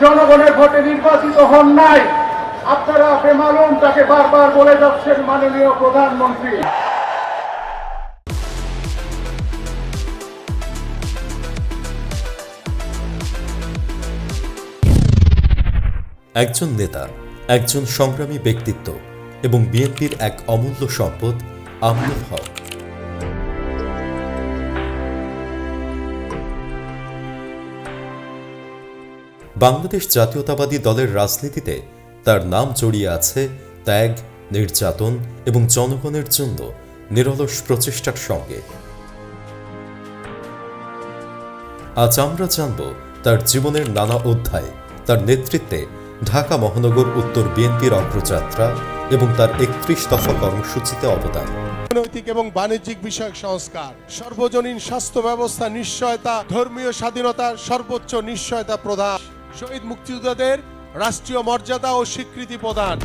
জনগণের ভোটে নির্বাচিত হন নাই। আপনারা বেমালুম তাকে বারবার বলে যাচ্ছেন মাননীয় প্রধানমন্ত্রী। একজন নেতা, একজন সংগ্রামী ব্যক্তিত্ব এবং বিএনপির এক অমূল্য সম্পদ, আমিনুল হক। বাংলাদেশ জাতীয়তাবাদী দলের রাজনীতিতে তার নাম জড়িয়ে আছে ত্যাগ, নির্যাতন এবং জনগণের জন্য নিরলস প্রচেষ্টার সঙ্গে। আজ আমরা জানব তার জীবনের নানা অধ্যায়, তার নেতৃত্বে ঢাকা মহানগর উত্তর বিএনপির অগ্রযাত্রা এবং তার একত্রিশ দফা কর্মসূচিতে অবদান। অর্থনৈতিক এবং বাণিজ্যিক বিষয়ক সংস্কার, সর্বজনীন স্বাস্থ্য ব্যবস্থা নিশ্চয়তা, ধর্মীয় স্বাধীনতার সর্বোচ্চ নিশ্চয়তা প্রদান। শহীদ মুক্তিযোদ্ধাদের রাষ্ট্রীয় মর্যাদা ও স্বীকৃতি প্রদান।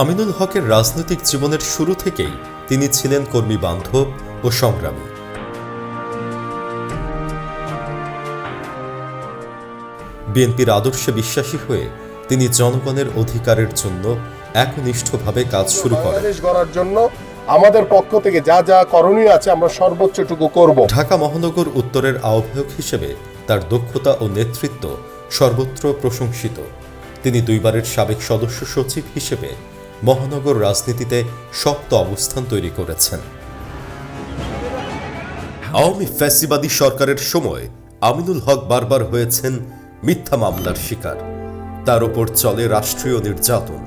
আমিনুল হকের রাজনৈতিক জীবনের শুরু থেকেই তিনি ছিলেন কর্মী বান্ধব ও সংগ্রামী। বিএনপির আদর্শে বিশ্বাসী হয়ে তিনি জনগণের অধিকারের জন্য একনিষ্ঠভাবে কাজ শুরু করেন। বাংলাদেশ গড়ার জন্য আমাদের পক্ষ থেকে যা যা করণীয় আছে আমরা সর্বোচ্চটুকু করব। ঢাকা মহানগর উত্তরের আহ্বায়ক হিসেবে তার দক্ষতা ও নেতৃত্ব সর্বত্র প্রশংসিত। তিনি দুইবারের সাবেক সদস্য সচিব হিসেবে মহানগর রাজনীতিতে শক্ত অবস্থান তৈরি করেছেন। আওয়ামী ফ্যাসিবাদী সরকারের সময় আমিনুল হক বারবার হয়েছেন মিথ্যা মামলার শিকার। তার উপর চলে রাষ্ট্রীয় নির্যাতন।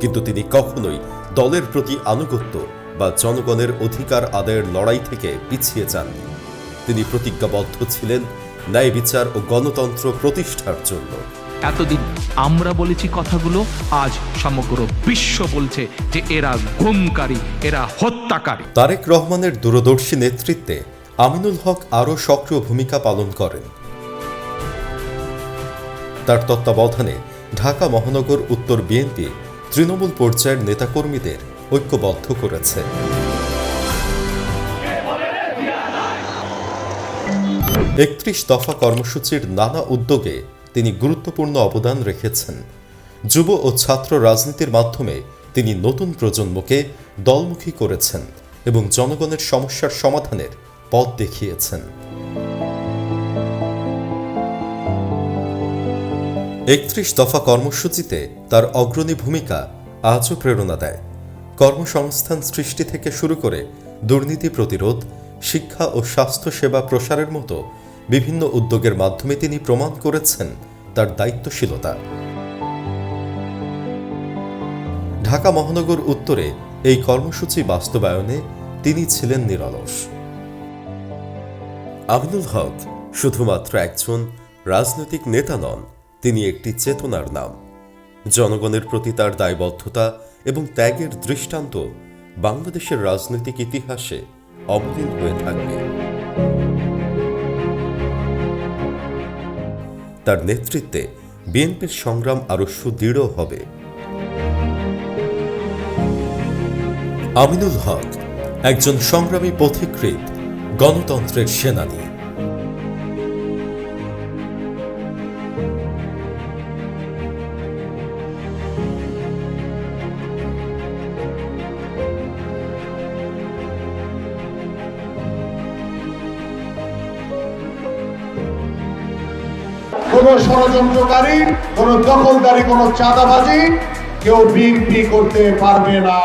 কিন্তু তিনি কখনোই দলের প্রতি আনুগত্য বা জনগণের অধিকার আদায়ের লড়াই থেকে পিছিয়ে যাননি তিনি প্রতিজ্ঞাবদ্ধ ছিলেন ন্যায় বিচার ও গণতন্ত্র প্রতিষ্ঠার জন্য। এতদিন আমরা বলেছি কথাগুলো আজ সমগ্র বিশ্ব বলছে যে এরা গুমকারী এরা হত্যাকারী। তারেক রহমানের দূরদর্শী নেতৃত্বে আমিনুল হক আরও সক্রিয় ভূমিকা পালন করেন। তার তত্ত্বাবধানে ঢাকা মহানগর উত্তর বিএনপি তৃণমূল পর্যায়ের নেতাকর্মীদের ঐক্যবদ্ধ করেছে। একত্রিশ দফা কর্মসূচির নানা উদ্যোগে তিনি গুরুত্বপূর্ণ অবদান রেখেছেন। যুব ও ছাত্র রাজনীতির মাধ্যমে তিনি নতুন প্রজন্মকে দলমুখী করেছেন এবং জনগণের সমস্যার সমাধানের পথ দেখিয়েছেন। একত্রিশ দফা কর্মসূচিতে তার অগ্রণী ভূমিকা আজও প্রেরণা দেয়। কর্মসংস্থান সৃষ্টি থেকে শুরু করে দুর্নীতি প্রতিরোধ, শিক্ষা ও স্বাস্থ্য সেবা প্রসারের মতো বিভিন্ন উদ্যোগের মাধ্যমে তিনি প্রমাণ করেছেন তার দায়িত্বশীলতা। ঢাকা মহানগর উত্তরে এই কর্মসূচি বাস্তবায়নে তিনি ছিলেন নিরলস। আমিনুল হক শুধুমাত্র একজন রাজনৈতিক নেতা নন, তিনি একটি চেতনার নাম। জনগণের প্রতি তার দায়বদ্ধতা এবং ত্যাগের দৃষ্টান্ত বাংলাদেশের রাজনৈতিক ইতিহাসে অমলিন হয়ে থাকবে। তার নেতৃত্বে বিএনপির সংগ্রাম আরও সুদৃঢ় হবে। আমিনুল হক একজন সংগ্রামী পথিকৃত গণতন্ত্রের সেনানী। কোন ষড়যন্ত্রকারী কোন দখলদারি কোন চাঁদাবাজি কেউ বিএনপি করতে পারবে না।